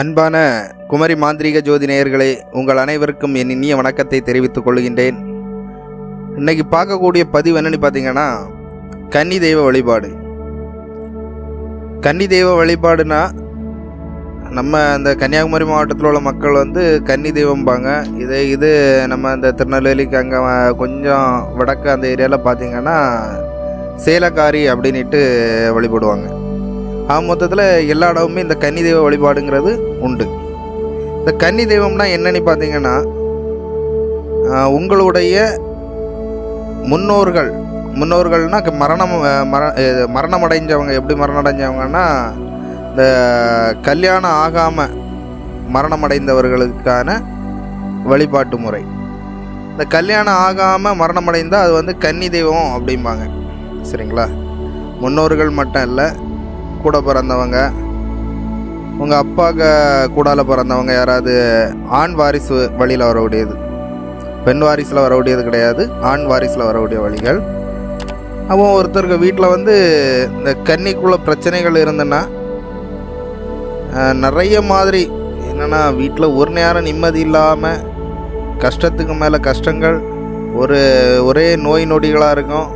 அன்பான குமரி மாந்திரீக ஜோதி நேயர்களே உங்கள் அனைவருக்கும் என் இனிய வணக்கத்தை தெரிவித்துக் கொள்கின்றேன். இன்னைக்கு பார்க்கக்கூடிய பதிவு என்னன்னு பார்த்தீங்கன்னா கன்னி தெய்வ வழிபாடு. கன்னி தெய்வ வழிபாடுனா நம்ம அந்த கன்னியாகுமரி மாவட்டத்தில் உள்ள மக்கள் வந்து கன்னி தெய்வம்பாங்க. இது இது நம்ம அந்த திருநெல்வேலிக்கு அங்கே கொஞ்சம் வடக்கு அந்த ஏரியாவில் பார்த்தீங்கன்னா சேலக்காரி அப்படின்ட்டு வழிபடுவாங்க. ஆக மொத்தத்தில் எல்லா இடமுமே இந்த கன்னி தெய்வ வழிபாடுங்கிறது உண்டு. இந்த கன்னி தெய்வம்னா என்னன்னு பார்த்தீங்கன்னா உங்களுடைய முன்னோர்கள் முன்னோர்கள்னா மரணம் மர மரணம் அடைஞ்சவங்க எப்படி மரணம் அடைஞ்சவங்கன்னா இந்த கல்யாணம் ஆகாமல் மரணம் அடைந்தவர்களுக்கான வழிபாட்டு முறை. இந்த கல்யாணம் ஆகாமல் மரணம் அடைந்தால் அது வந்து கன்னி தெய்வம் அப்படிம்பாங்க. சரிங்களா? முன்னோர்கள் மட்டும் இல்லை கூட பிறந்தவங்க உங்கள் அப்பாவுக்கு கூடால பிறந்தவங்க யாராவது ஆண் வாரிசு வழியில் வரக்கூடியது பெண் வாரிசில் வரக்கூடியது கிடையாது. ஆண் வாரிசில் வரக்கூடிய வழிகள். அவன் ஒருத்தருக்கு வீட்டில் வந்து இந்த கன்னிக்குள்ள பிரச்சனைகள் இருந்ததுன்னா நிறைய மாதிரி என்னென்னா வீட்டில் ஒரு நேரம் நிம்மதி இல்லாமல் கஷ்டத்துக்கு மேலே கஷ்டங்கள் ஒரு ஒரே நோய் நொடிகளாக இருக்கும்.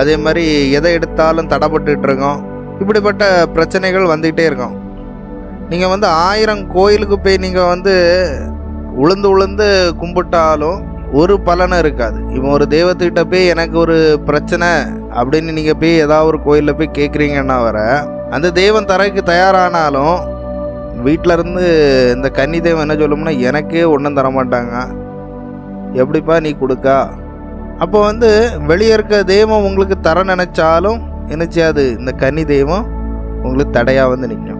அதே மாதிரி எதை எடுத்தாலும் தடைப்பட்டுருக்கோம் இருக்கோம். இப்படிப்பட்ட பிரச்சனைகள் வந்துக்கிட்டே இருக்கும். நீங்கள் வந்து ஆயிரம் கோயிலுக்கு போய் நீங்கள் வந்து உளுந்து உளுந்து கும்பிட்டாலும் ஒரு பலனும் இருக்காது. இவன் ஒரு தெய்வத்துக்கிட்ட போய் எனக்கு ஒரு பிரச்சனை அப்படின்னு நீங்கள் போய் ஏதாவது ஒரு கோயிலில் போய் கேட்குறீங்கன்னா வர அந்த தெய்வம் தரக்கு தயாரானாலும் வீட்டிலருந்து இந்த கன்னி தெய்வம் என்ன சொல்லும்னா எனக்கே ஒன்றும் தர மாட்டாங்க. எப்படிப்பா நீ கொடுக்கா? அப்போ வந்து வெளியே இருக்க தெய்வம் உங்களுக்கு தர நினச்சாலும் என்ன செய்யாது இந்த கன்னி தெய்வம் உங்களுக்கு தடையாக வந்து நிற்கும்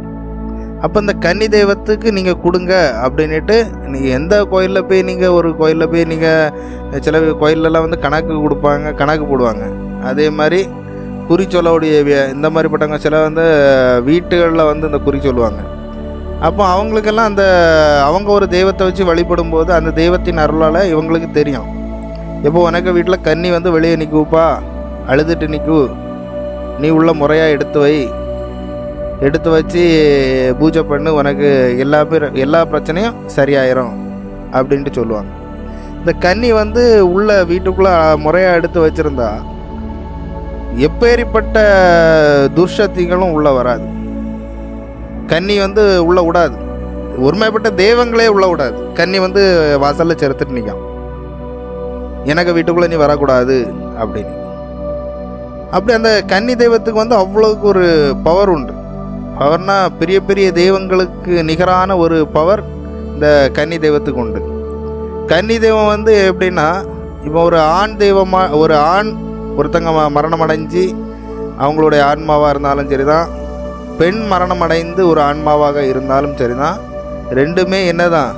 அப்போ இந்த கன்னி தெய்வத்துக்கு நீங்கள் கொடுங்க அப்படின்ட்டு நீங்கள் எந்த கோயிலில் போய் நீங்கள் ஒரு கோயிலில் போய் நீங்கள் சில கோயிலெல்லாம் வந்து கணக்கு கொடுப்பாங்க கணக்கு போடுவாங்க. அதே மாதிரி குறி சொல்லக்கூடிய இந்த மாதிரிப்பட்டவங்க சில வந்து வீட்டுகளில் வந்து இந்த குறி சொல்லுவாங்க. அப்போ அவங்களுக்கெல்லாம் அந்த அவங்க ஒரு தெய்வத்தை வச்சு வழிபடும் போது அந்த தெய்வத்தின் அருளால் இவங்களுக்கு தெரியும். இப்போ உனக்கு வீட்டில் கன்னி வந்து வெளியே நிற்குப்பா அழுதுட்டு நிற்கு நீ உள்ள முறையாக எடுத்து வை. எடுத்து வச்சு பூஜை பண்ணு உனக்கு எல்லா பேர் எல்லா பிரச்சனையும் சரியாயிரும் அப்படின்ட்டு சொல்லுவாங்க. இந்த கன்னி வந்து உள்ள வீட்டுக்குள்ளே முறையாக எடுத்து வச்சுருந்தா எப்பேறிப்பட்ட துர்சக்திகளும் உள்ளே வராது. கன்னி வந்து உள்ளே விடாது. ஒருமைப்பட்ட தெய்வங்களே உள்ளே விடாது. கன்னி வந்து வாசலில் செலுத்துட்டு நிற்கும் எனக்கு வீட்டுக்குள்ளே நீ வரக்கூடாது அப்படின்னு. அப்படி அந்த கன்னி தெய்வத்துக்கு வந்து அவ்வளோக்கு ஒரு பவர் உண்டு. பவர்னா பெரிய பெரிய தெய்வங்களுக்கு நிகரான ஒரு பவர் இந்த கன்னி தெய்வத்துக்கு உண்டு. கன்னி தெய்வம் வந்து எப்படின்னா இப்போ ஒரு ஆண் தெய்வமாக ஒரு ஆண் ஒருத்தங்க ம- மரணம் அடைஞ்சு அவங்களுடைய ஆன்மாவாக இருந்தாலும் சரி தான் பெண் மரணம் அடைந்து ஒரு ஆன்மாவாக இருந்தாலும் சரி தான் ரெண்டுமே என்ன தான்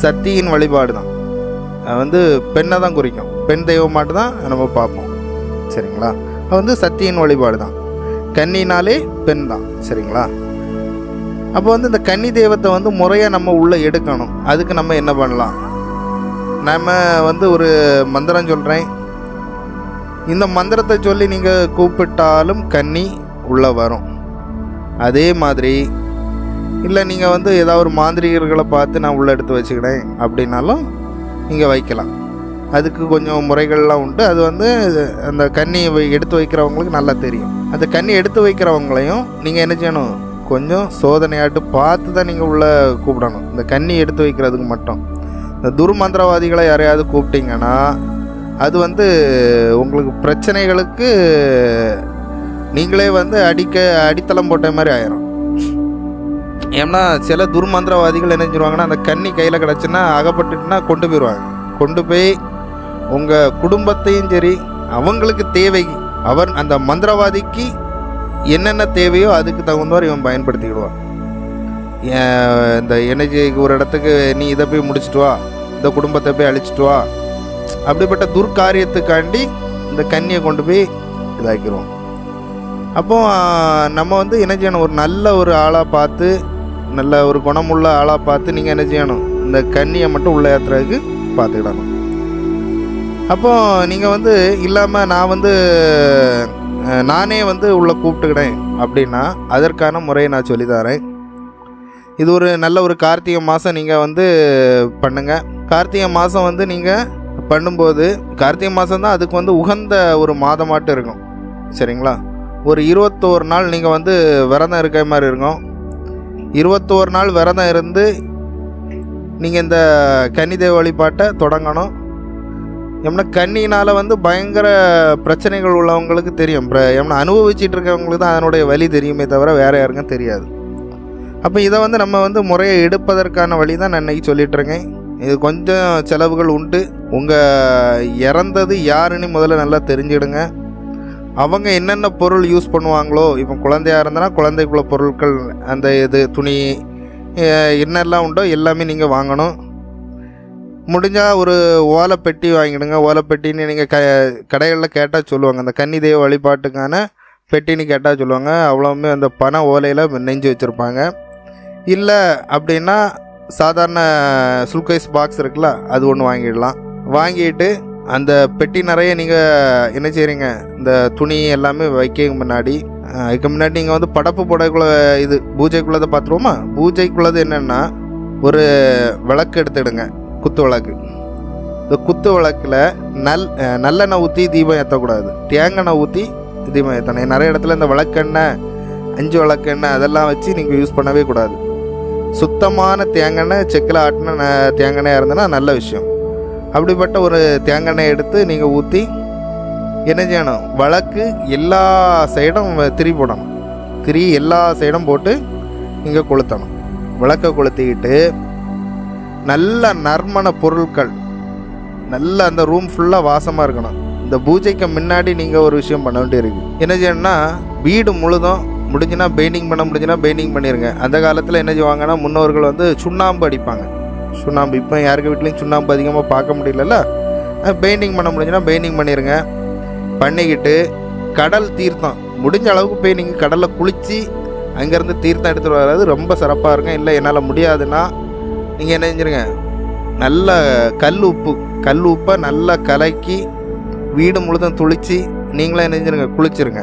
சக்தியின் வழிபாடு தான் அது வந்து பெண்ணை தான் குறிக்கும். பெண் தெய்வம் மட்டும்தான் நம்ம பார்ப்போம். சரிங்களா? அது வந்து சக்தியின் வழிபாடு தான். கன்னினாலே பெண் தான் சரிங்களா? அப்போ வந்து இந்த கன்னி தெய்வத்தை வந்து முறையாக நம்ம உள்ளே எடுக்கணும். அதுக்கு நம்ம என்ன பண்ணலாம்? நம்ம வந்து ஒரு மந்திரம் சொல்கிறேன் இந்த மந்திரத்தை சொல்லி நீங்கள் கூப்பிட்டாலும் கன்னி உள்ளே வரும். அதே மாதிரி இல்லை நீங்கள் வந்து ஏதாவது ஒரு மாந்திரிகர்களை பார்த்து நான் உள்ளே எடுத்து வச்சுக்கிறேன் அப்படின்னாலும் நீங்கள் வைக்கலாம். அதுக்கு கொஞ்சம் முறைகள்லாம் உண்டு. அது வந்து அந்த கண்ணியை வை- எடுத்து வைக்கிறவங்களுக்கு நல்லா தெரியும். அந்த கண்ணி எடுத்து வைக்கிறவங்களையும் நீங்கள் என்ன செய்யணும்? கொஞ்சம் சோதனையாட்டு பார்த்து தான் நீங்கள் உள்ளே கூப்பிடணும். இந்த கண்ணி எடுத்து வைக்கிறதுக்கு மட்டும். இந்த துர்மந்திரவாதிகளை யாரையாவது கூப்பிட்டீங்கன்னா அது வந்து உங்களுக்கு பிரச்சனைகளுக்கு நீங்களே வந்து அடிக்க அடித்தளம் போட்ட மாதிரி ஆயிரும். ஏன்னா சில துர்மந்திரவாதிகள் என்ன செய்வாங்கன்னா அந்த கண்ணி கையில் கிடச்சுன்னா அகப்பட்டுட்டுனா கொண்டு போயிடுவாங்க கொண்டு போய் உங்கள் குடும்பத்தையும் சரி அவங்களுக்கு தேவை அவர் அந்த மந்திரவாதிக்கு என்னென்ன தேவையோ அதுக்கு தகுந்தவாறு இவன் பயன்படுத்திக்கிடுவான். ஏன் இந்த எனர்ஜிக்கு ஒரு இடத்துக்கு நீ இதை போய் முடிச்சிட்டு வா இந்த குடும்பத்தை போய் அழிச்சிட்டு வா. அப்படிப்பட்ட துர்காரியத்துக்காண்டி இந்த கன்னியை கொண்டு போய் இதாக்கிடுவோம் அப்போ நம்ம வந்து என்ன செய்யணும்? ஒரு நல்ல ஒரு ஆளாக பார்த்து நல்ல ஒரு குணமுள்ள ஆளாக பார்த்து நீங்கள் என்ன செய்யணும்? இந்த கன்னியை மட்டும் உள்ள ஏற்றுறதுக்கு பார்த்துக்கிடணும். அப்போ நீங்கள் வந்து இல்லாமல் நான் வந்து நானே வந்து உள்ளே கூப்பிட்டுக்கிறேன் அப்படின்னா அதற்கான முறையை நான் சொல்லித்தரேன் இது ஒரு நல்ல ஒரு கார்த்திகை மாதம் நீங்கள் வந்து பண்ணுங்கள் கார்த்திகை மாதம் வந்து நீங்கள் பண்ணும்போது கார்த்திகை மாதம் தான் அதுக்கு வந்து உகந்த ஒரு மாதமாட்டு இருக்கும். சரிங்களா? ஒரு இருபத்தோரு நாள் நீங்கள் வந்து விரதம் இருக்கிற மாதிரி இருக்கும். இருபத்தோரு நாள் விரதம் இருந்து நீங்கள் இந்த கன்னிதேவ வழிபாட்டை தொடங்கணும். ஏன்னா கண்ணினால் வந்து பயங்கர பிரச்சனைகள் உள்ளவங்களுக்கு தெரியும். பிர- ஏன்னா அனுபவிச்சிட்டு இருக்கவங்களுக்கு தான் அதனுடைய வழி தெரியுமே தவிர வேறு யாருக்கும் தெரியாது. அப்போ இதை வந்து நம்ம வந்து முறையை எடுப்பதற்கான வழி தான் நான் இன்னைக்கு சொல்லிட்டு இருக்கேன். இது கொஞ்சம் செலவுகள் உண்டு. உங்கள் இறந்தது யாருன்னு முதல்ல நல்லா தெரிஞ்சிடுங்க. அவங்க என்னென்ன பொருள் யூஸ் பண்ணுவாங்களோ இப்போ குழந்தையா இருந்தனா குழந்தைக்குள்ள பொருட்கள் அந்த இது துணி என்னெல்லாம் உண்டோ எல்லாமே நீங்கள் வாங்கணும். முடிஞ்சால் ஒரு ஓலைப்பெட்டி வாங்கிடுங்க. ஓலைப்பெட்டின்னு நீங்கள் க கடைகளில் கேட்டால் சொல்லுவாங்க. அந்த கன்னி தெய்வ வழிபாட்டுக்கான பெட்டின்னு கேட்டால் சொல்லுவாங்க. அவ்வளோவுமே அந்த பண ஓலையில் நெஞ்சு வச்சுருப்பாங்க. இல்லை அப்படின்னா சாதாரண சுல்கைஸ் பாக்ஸ் இருக்குல்ல அது ஒன்று வாங்கிடலாம். வாங்கிட்டு அந்த பெட்டி நிறைய நீங்கள் என்ன செய்கிறீங்க இந்த துணி எல்லாமே வைக்க முன்னாடி அதுக்கு முன்னாடி நீங்கள் வந்து படப்பு போடக்குள்ள இது பூஜைக்குள்ளதை பார்த்துருவோமா? பூஜைக்குள்ளது என்னென்னா ஒரு விளக்கு எடுத்துடுங்க. குத்து விளக்கு இந்த குத்து விளக்கில் நல் நல்லெண்ணெய் ஊற்றி தீபம் ஏற்றக்கூடாது தேங்காய் ஊற்றி தீபம் ஏற்றணும் நிறைய இடத்துல இந்த விளக்கெண்ணெய் அஞ்சு விளக்கெண்ணெய் அதெல்லாம் வச்சு நீங்கள் யூஸ் பண்ணவே கூடாது. சுத்தமான தேங்காய் செக்கில் ஆட்டின ந- தேங்காய் இருந்ததுன்னா நல்ல விஷயம். அப்படிப்பட்ட ஒரு தேங்காய் எடுத்து நீங்கள் ஊற்றி என்ன செய்யணும்? வழக்கு எல்லா சைடும் திரி போடணும். திரி எல்லா சைடும் போட்டு நீங்கள் கொளுத்தணும். விளக்கை கொளுத்திக்கிட்டு நல்ல நறுமண பொருட்கள். நல்ல அந்த ரூம் ஃபுல்லாக வாசமாக இருக்கணும். இந்த பூஜைக்கு முன்னாடி நீங்கள் ஒரு விஷயம் பண்ண வேண்டியிருக்கு. என்ன செய்யணும்னா வீடு முழுதும் முடிஞ்சுன்னா பெயிண்டிங் பண்ண முடிஞ்சுன்னா பெயிண்டிங் பண்ணிடுங்க அந்த காலத்தில் என்ன செய்வாங்கன்னா முன்னோர்கள் வந்து சுண்ணாம்பு அடிப்பாங்க. சுண்ணாம்பு இப்போ யாருக்கு வீட்லேயும் சுண்ணாம்பு அதிகமாக பார்க்க முடியலல்ல? பெயிண்டிங் பண்ண முடிஞ்சுன்னா பெயிண்டிங் பண்ணிடுங்க பண்ணிக்கிட்டு கடல் தீர்த்தம். முடிஞ்ச அளவுக்கு போய் நீங்கள் கடலில் குளித்து அங்கேருந்து தீர்த்தம் எடுத்துகிட்டு வர்றது ரொம்ப சிறப்பாக இருக்கும். இல்லை என்னால் முடியாதுன்னா நீங்கள் என்ன செஞ்சுருங்க? நல்ல கல் உப்பு கல் உப்பை நல்லா கலக்கி வீடு முழுதும் துளித்து நீங்களே என்ன செஞ்சுருங்க? குளிச்சிருங்க.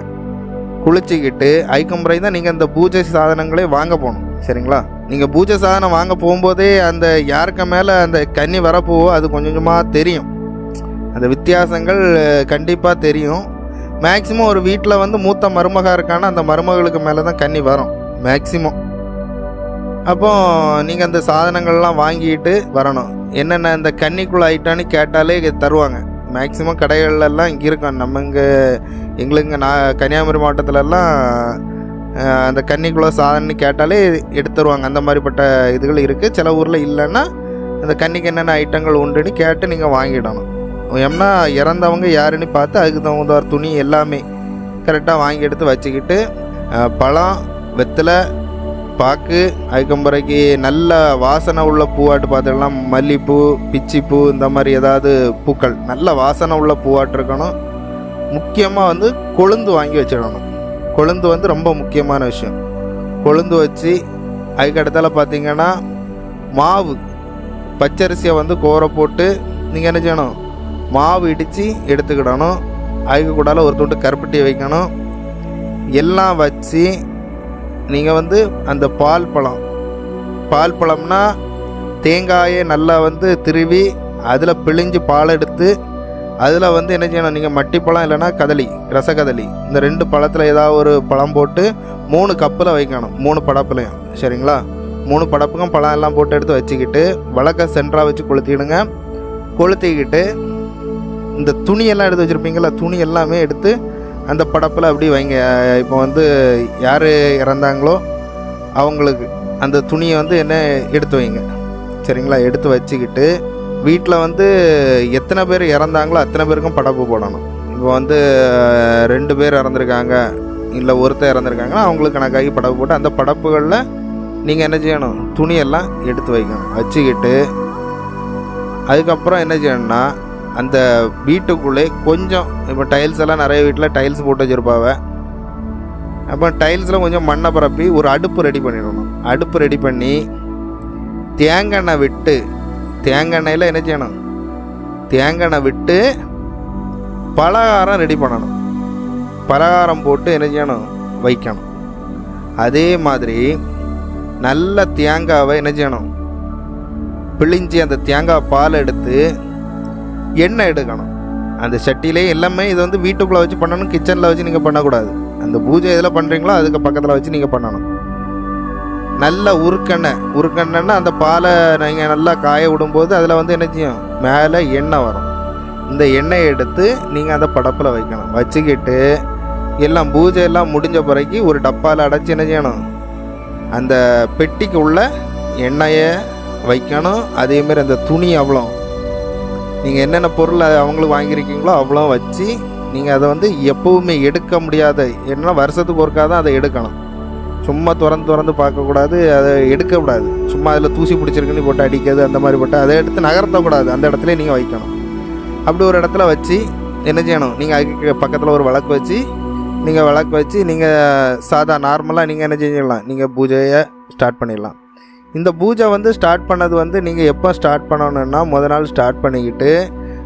குளிச்சுக்கிட்டு ஐக்கம்பரை தான் நீங்கள் அந்த பூஜை சாதனங்களே வாங்க போகணும். சரிங்களா? நீங்கள் பூஜை சாதனம் வாங்க போகும்போதே அந்த யாருக்கு மேலே அந்த கன்னி வரப்போவோ அது கொஞ்சம் கொஞ்சமாக தெரியும். அந்த வித்தியாசங்கள் கண்டிப்பாக தெரியும். மேக்சிமம் ஒரு வீட்டில் வந்து மூத்த மருமகா இருக்கானா அந்த மருமகளுக்கு மேலே தான் கன்னி வரும். மேக்சிமம் அப்போ நீங்கள் அந்த சாதனங்கள்லாம் வாங்கிட்டு வரணும். என்னென்ன இந்த கன்னிக்குள்ள ஐட்டான்னு கேட்டாலே தருவாங்க. மேக்சிமம் கடைகள்லாம் இங்கே இருக்கும். நம்ம இங்கே எங்களுக்கு நான் கன்னியாகுமரி மாவட்டத்திலலாம் அந்த கன்னிக்குள்ள சாதனன்னு கேட்டாலே எடுத்து தருவாங்க. அந்த மாதிரிப்பட்ட இதுகள் இருக்குது சில ஊரில் இல்லைன்னா அந்த கன்னிக்கு என்னென்ன ஐட்டங்கள் உண்டுன்னு கேட்டு நீங்கள் வாங்கிடணும். ஏன்னா இறந்தவங்க யாருன்னு பார்த்து அதுக்கு தகுந்த துணி எல்லாமே கரெக்டாக வாங்கி எடுத்து வச்சுக்கிட்டு பழம் வெத்தலை பாக்கு அதுக்கம்பரைக்கு நல்ல வாசனை உள்ள பூவாட்டு பார்த்துக்கலாம் மல்லிப்பூ பிச்சிப்பூ இந்த மாதிரி ஏதாவது பூக்கள். நல்ல வாசனை உள்ள பூவாட்டு இருக்கணும். முக்கியமாக வந்து கொழுந்து வாங்கி வச்சிடணும். கொழுந்து வந்து ரொம்ப முக்கியமான விஷயம். கொழுந்து வச்சு அதுக்கு அடுத்தால பார்த்தீங்கன்னா மாவு. பச்சரிசியை வந்து கோர போட்டு நீங்கள் என்ன செய்யணும்? மாவு இடித்து எடுத்துக்கிடணும். அதுக்கு கூடால ஒரு துண்டு கருப்பட்டி வைக்கணும். எல்லாம் வச்சு நீங்கள் வந்து அந்த பால் பழம். பால் பழம்னா தேங்காயை நல்லா வந்து திருவி அதில் பிழிஞ்சு பால் எடுத்து அதில் வந்து என்ன செய்யணும்? நீங்கள் மட்டி பழம் இல்லைன்னா கதளி ரசகதளி இந்த ரெண்டு பழத்தில் ஏதாவது ஒரு பழம் போட்டு மூணு கப்பில் வைக்கணும். மூணு படப்புலையும். சரிங்களா? மூணு படப்புக்கும் பழம் எல்லாம் போட்டு எடுத்து வச்சுக்கிட்டு வழக்க சென்டராக வச்சு கொளுத்திடுங்க. கொளுத்திக்கிட்டு இந்த துணியெல்லாம் எடுத்து வச்சுருப்பீங்களா துணி எல்லாமே எடுத்து அந்த படப்பில் அப்படி வைங்க. இப்போ வந்து யார் இறந்தாங்களோ அவங்களுக்கு அந்த துணியை வந்து என்ன எடுத்து வைங்க. சரிங்களா? எடுத்து வச்சுக்கிட்டு வீட்டில் வந்து எத்தனை பேர் இறந்தாங்களோ அத்தனை பேருக்கும் படப்பு போடணும். இப்போ வந்து ரெண்டு பேர் இறந்துருக்காங்க இல்லை ஒருத்தர் இறந்துருக்காங்கன்னா அவங்களுக்கு கணக்காகி படப்பு போட்டு அந்த படப்புகளில் நீங்கள் என்ன செய்யணும்? துணியெல்லாம் எடுத்து வைக்கணும். வச்சுக்கிட்டு அதுக்கப்புறம் என்ன செய்யணும்னா அந்த வீட்டுக்குள்ளே கொஞ்சம் இப்போ டைல்ஸ் எல்லாம் நிறைய வீட்டில் டைல்ஸ் போட்டு வச்சுருப்பாவ. அப்போ டைல்ஸில் கொஞ்சம் மண்ணை பரப்பி ஒரு அடுப்பு ரெடி பண்ணிடணும். அடுப்பு ரெடி பண்ணி தேங்காய் விட்டு தேங்காய் எண்ணெயில் என்ன செய்யணும்? தேங்காய் விட்டு பலகாரம் ரெடி பண்ணணும். பலகாரம் போட்டு என்ன செய்யணும்? வைக்கணும். அதே மாதிரி நல்ல தேங்காவை என்ன செய்யணும்? பிழிஞ்சி அந்த தேங்காய் பால் எடுத்து எண்ணெய் எடுக்கணும். அந்த சட்டியிலே எல்லாமே இது வந்து வீட்டுக்குள்ளே வச்சு பண்ணணும் கிச்சனில் வச்சு நீங்கள் பண்ணக்கூடாது. அந்த பூஜை எதில் பண்ணுறீங்களோ அதுக்கு பக்கத்தில் வச்சு நீங்கள் பண்ணணும். நல்ல உருக்கெண்ணெய் உருக்கெண்ணெய்னா அந்த பாலை நீங்கள் நல்லா காய விடும்போது அதில் வந்து என்ன செய்யும்? மேலே எண்ணெய் வரும். இந்த எண்ணெயை எடுத்து நீங்கள் அந்த படப்பில் வைக்கணும். வச்சுக்கிட்டு எல்லாம் பூஜை எல்லாம் முடிஞ்ச பிறகு ஒரு டப்பாவில் அடைச்சி என்ன செய்யணும்? அந்த பெட்டிக்கு உள்ள எண்ணெயை வைக்கணும். அதேமாரி அந்த துணி அவ்வளோ. நீங்கள் என்னென்ன பொருள் அவங்களுக்கு வாங்கியிருக்கீங்களோ அவ்வளோ வச்சு நீங்கள் அதை வந்து எப்போவுமே எடுக்க முடியாத ஏன்னா வருஷத்துக்கு ஒருக்கா தான் அதை எடுக்கணும். சும்மா திறந்து திறந்து பார்க்கக்கூடாது அதை எடுக்கக்கூடாது சும்மா அதில் தூசி பிடிச்சிருக்குன்னு போட்டு அடிக்கிறது அந்த மாதிரி போட்டு அதை எடுத்து நகர்த்தக்கூடாது அந்த இடத்துல நீங்கள் வைக்கணும். அப்படி ஒரு இடத்துல வச்சு என்ன செய்யணும்? நீங்கள் அதுக்கு பக்கத்தில் ஒரு விளக்கு வச்சு நீங்கள் விளக்கு வச்சு நீங்கள் சாதா நார்மலாக நீங்கள் என்ன செஞ்சிடலாம்? நீங்கள் பூஜையை ஸ்டார்ட் பண்ணிடலாம். இந்த பூஜை வந்து ஸ்டார்ட் பண்ணது வந்து நீங்கள் எப்போ ஸ்டார்ட் பண்ணணுன்னா முத நாள் ஸ்டார்ட் பண்ணிக்கிட்டு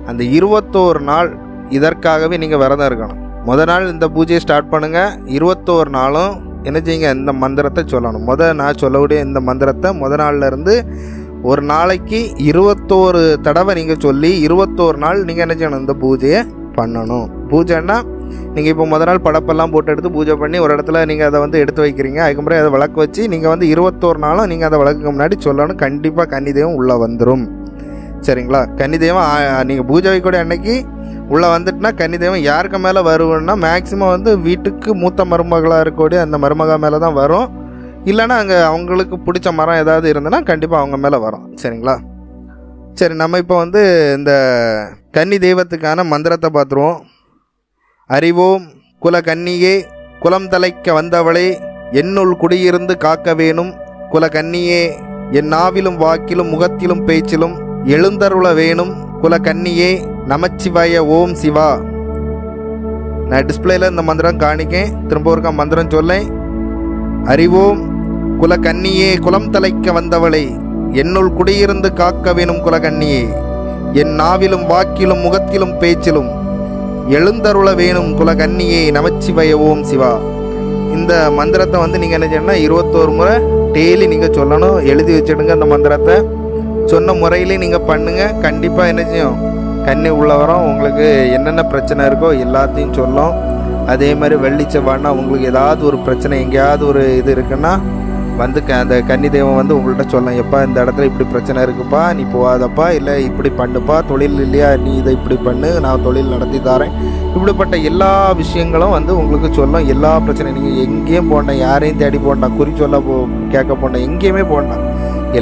அந்த இருபத்தோரு நாள் இதற்காகவே நீங்கள் விரதம் இருக்கணும். முத நாள் இந்த பூஜையை ஸ்டார்ட் பண்ணுங்கள் இருபத்தோரு நாளும் என்ன செய்யுங்க? இந்த மந்திரத்தை சொல்லணும். முத நான் சொல்லக்கூடிய இந்த மந்திரத்தை முத நாள்லேருந்து ஒரு நாளைக்கு இருபத்தோரு தடவை நீங்கள் சொல்லி இருபத்தோரு நாள் நீங்கள் என்ன செய்யணும்? இந்த பூஜையை பண்ணணும். பூஜைன்னா நீங்கள் இப்போ முத நாள் படப்பெல்லாம் போட்டு எடுத்து பூஜை பண்ணி ஒரு இடத்துல நீங்கள் அதை வந்து எடுத்து வைக்கிறீங்க. அதுக்கப்புறம் அதை விளக்கு வச்சு நீங்கள் வந்து இருபத்தோரு நாளும் நீங்கள் அதை விளக்குக்கு முன்னாடி சொல்லணும். கண்டிப்பாக கன்னி தெய்வம் உள்ளே வந்துடும் சரிங்களா? கன்னி தெய்வம் நீங்கள் பூஜை வைக்கக்கூடிய அன்னைக்கு உள்ளே வந்துட்டுனா கன்னி தெய்வம் யாருக்கு மேலே வருவோம்னா மேக்ஸிமம் வந்து வீட்டுக்கு மூத்த மருமகளாக இருக்கக்கூடிய அந்த மருமக மேலே தான் வரும். இல்லைன்னா அங்கே அவங்களுக்கு பிடிச்ச மரம் ஏதாவது இருந்ததுன்னா கண்டிப்பாக அவங்க மேலே வரும். சரிங்களா? சரி நம்ம இப்போ வந்து இந்த கன்னி தெய்வத்துக்கான மந்திரத்தை பார்த்துருவோம். அறிவோம் குலகன்னியே குலம் தலைக்க வந்தவளே என்னுள் குடியிருந்து காக்க வேணும் குலகன்னியே என் நாவிலும் வாக்கிலும் முகத்திலும் பேச்சிலும் எழுந்தருள வேணும் குலகன்னியே நமச்சிவாய ஓம் சிவா. நான் டிஸ்பிளேல இந்த மந்திரம் காணிக்கேன். திரும்ப ஒருக்கா மந்திரம் சொல்லேன். அறிவோம் குலகன்னியே குலம் தலைக்க வந்தவளே என்னுள் குடியிருந்து காக்க வேணும் குலகன்னியே என் நாவிலும் வாக்கிலும் முகத்திலும் பேச்சிலும் எழுந்தருள வேணும் குல கன்னியே நமச்சிவய ஓம் சிவா. இந்த மந்திரத்தை வந்து நீங்கள் என்ன செய்யணும்னா இருபத்தோரு முறை டெய்லி நீங்கள் சொல்லணும். எழுதி வச்சிடுங்க அந்த மந்திரத்தை. சொன்ன முறையிலே நீங்கள் பண்ணுங்கள் கண்டிப்பாக என்ன செய்யும்? கன்னி உள்ளவரம் உங்களுக்கு என்னென்ன பிரச்சனை இருக்கோ எல்லாத்தையும் சொல்லும். அதே மாதிரி வெள்ளி செவ்வாய்னா உங்களுக்கு ஏதாவது ஒரு பிரச்சனை எங்கேயாவது ஒரு இது இருக்குன்னா வந்து க அந்த கன்னி தெய்வம் வந்து உங்கள்கிட்ட சொல்லலாம் எப்பா இந்த இடத்துல இப்படி பிரச்சனை இருக்குப்பா நீ போகாதப்பா இல்லை இப்படி பண்ணுப்பா தொழில் இல்லையா நீ இதை இப்படி பண்ணு நான் தொழில் நடத்தி தரேன். இப்படிப்பட்ட எல்லா விஷயங்களும் வந்து உங்களுக்கு சொல்லும் எல்லா பிரச்சனையும். நீங்கள் எங்கேயும் போண்டேன் யாரையும் தேடி போண்டா குறி சொல்ல போ கேட்க போண்டேன் எங்கேயுமே போண்டேன்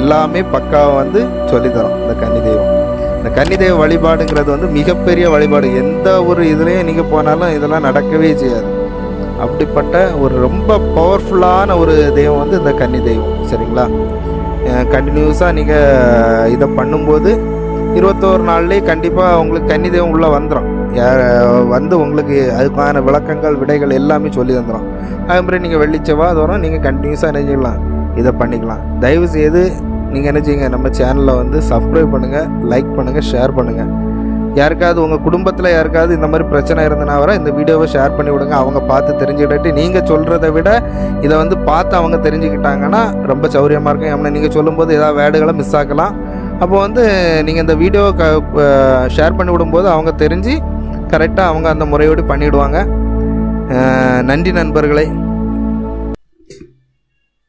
எல்லாமே பக்காவை வந்து சொல்லித்தரோம் இந்த கன்னி தெய்வம். இந்த கன்னி தெய்வ வழிபாடுங்கிறது வந்து மிகப்பெரிய வழிபாடு. எந்த ஒரு இதுலேயும் நீங்கள் போனாலும் இதெல்லாம் நடக்கவே செய்யாது. அப்படிப்பட்ட ஒரு ரொம்ப பவர்ஃபுல்லான ஒரு தெய்வம் வந்து இந்த கன்னி தெய்வம் சரிங்களா? கண்டினியூஸாக நீங்கள் இதை பண்ணும்போது இருபத்தோரு நாள்லேயே கண்டிப்பாக உங்களுக்கு கன்னி தெய்வம் உள்ளே வந்துடும் யார் வந்து உங்களுக்கு அதுக்கான விளக்கங்கள் விடைகள் எல்லாமே சொல்லி தந்துடும் அது மாதிரி நீங்கள் வெள்ளிச்சவா வரும் நீங்கள் கண்டினியூஸாக நினைச்சிக்கலாம் இதை பண்ணிக்கலாம். தயவு செய்து நீங்கள் என்ன செய்யுங்க நம்ம சேனலில் வந்து சப்ஸ்கிரைப் பண்ணுங்கள் லைக் பண்ணுங்கள் ஷேர் பண்ணுங்கள் யாருக்காவது உங்கள் குடும்பத்தில் யாருக்காவது இந்த மாதிரி பிரச்சனை இருந்தனா வர இந்த வீடியோவை ஷேர் பண்ணி விடுங்க. அவங்க பார்த்து தெரிஞ்சுக்கிட்டு நீங்கள் சொல்கிறத விட இதை வந்து பார்த்து அவங்க தெரிஞ்சுக்கிட்டாங்கன்னா ரொம்ப சௌரியமாக இருக்கும். ஏன்னா நீங்கள் சொல்லும்போது ஏதாவது வேர்டுகளை மிஸ் ஆக்கலாம். அப்போ வந்து நீங்கள் இந்த வீடியோவை க ஷேர் பண்ணி விடும்போது அவங்க தெரிஞ்சு கரெக்டாக அவங்க அந்த முறையோடு பண்ணிவிடுவாங்க நன்றி நண்பர்களே.